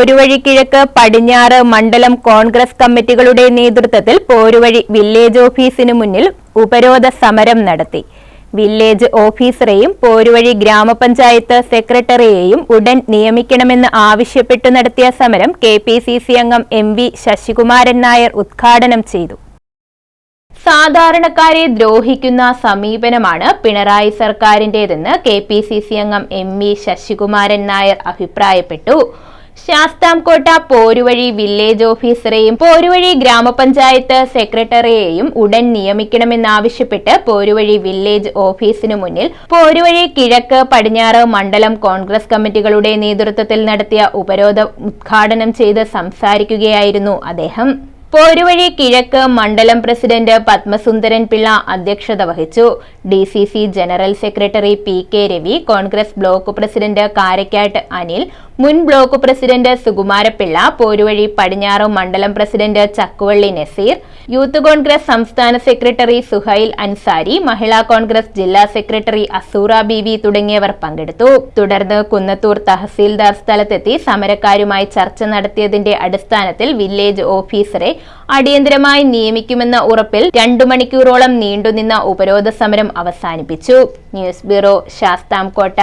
പോരുവഴി കിഴക്ക് പടിഞ്ഞാറ് മണ്ഡലം കോൺഗ്രസ് കമ്മിറ്റികളുടെ നേതൃത്വത്തിൽ പോരുവഴി വില്ലേജ് ഓഫീസിനു മുന്നിൽ ഉപരോധ സമരം നടത്തി. വില്ലേജ് ഓഫീസറെയും പോരുവഴി ഗ്രാമപഞ്ചായത്ത് സെക്രട്ടറിയെയും ഉടൻ നിയമിക്കണമെന്ന് ആവശ്യപ്പെട്ടു നടത്തിയ സമരം കെ അംഗം എം വി ശശികുമാരൻ നായർ ഉദ്ഘാടനം ചെയ്തു. സാധാരണക്കാരെ ദ്രോഹിക്കുന്ന സമീപനമാണ് പിണറായി സർക്കാരിന്റെതെന്ന് കെ പി സി സി അംഗം എം വി ശശികുമാരൻ നായർ അഭിപ്രായപ്പെട്ടു. ശാസ്താംകോട്ട പോരുവഴി വില്ലേജ് ഓഫീസറെയും പോരുവഴി ഗ്രാമപഞ്ചായത്ത് സെക്രട്ടറിയെയും ഉടൻ നിയമിക്കണമെന്നാവശ്യപ്പെട്ട് പോരുവഴി വില്ലേജ് ഓഫീസിനു മുന്നിൽ പോരുവഴി കിഴക്ക് പടിഞ്ഞാറ് മണ്ഡലം കോൺഗ്രസ് കമ്മിറ്റികളുടെ നേതൃത്വത്തിൽ നടത്തിയ ഉപരോധം ഉദ്ഘാടനം ചെയ്ത് സംസാരിക്കുകയായിരുന്നു അദ്ദേഹം. പോരുവഴി കിഴക്ക് മണ്ഡലം പ്രസിഡന്റ് പത്മസുന്ദരൻ പിള്ള അധ്യക്ഷത വഹിച്ചു. D C C general secretary P K Ravi Congress block president Karakkattu Anil മുൻ ബ്ലോക്ക് പ്രസിഡന്റ് സുകുമാരപിള്ള പോരുവഴി പടിഞ്ഞാറ് മണ്ഡലം പ്രസിഡന്റ് ചക്കുവള്ളി നസീർ യൂത്ത് കോൺഗ്രസ് സംസ്ഥാന സെക്രട്ടറി സുഹൈൽ അൻസാരി മഹിളാ കോൺഗ്രസ് ജില്ലാ സെക്രട്ടറി അസൂറ ബീവി തുടങ്ങിയവർ പങ്കെടുത്തു. തുടർന്ന് കുന്നത്തൂർ തഹസീൽദാർ സ്ഥലത്തെത്തി സമരക്കാരുമായി ചർച്ച നടത്തിയതിന്റെ അടിസ്ഥാനത്തിൽ വില്ലേജ് ഓഫീസറെ അടിയന്തരമായി നിയമിക്കുമെന്ന ഉറപ്പിൽ രണ്ടു മണിക്കൂറോളം നീണ്ടുനിന്ന ഉപരോധ സമരം അവസാനിപ്പിച്ചു. News bureau Sasthamkotta.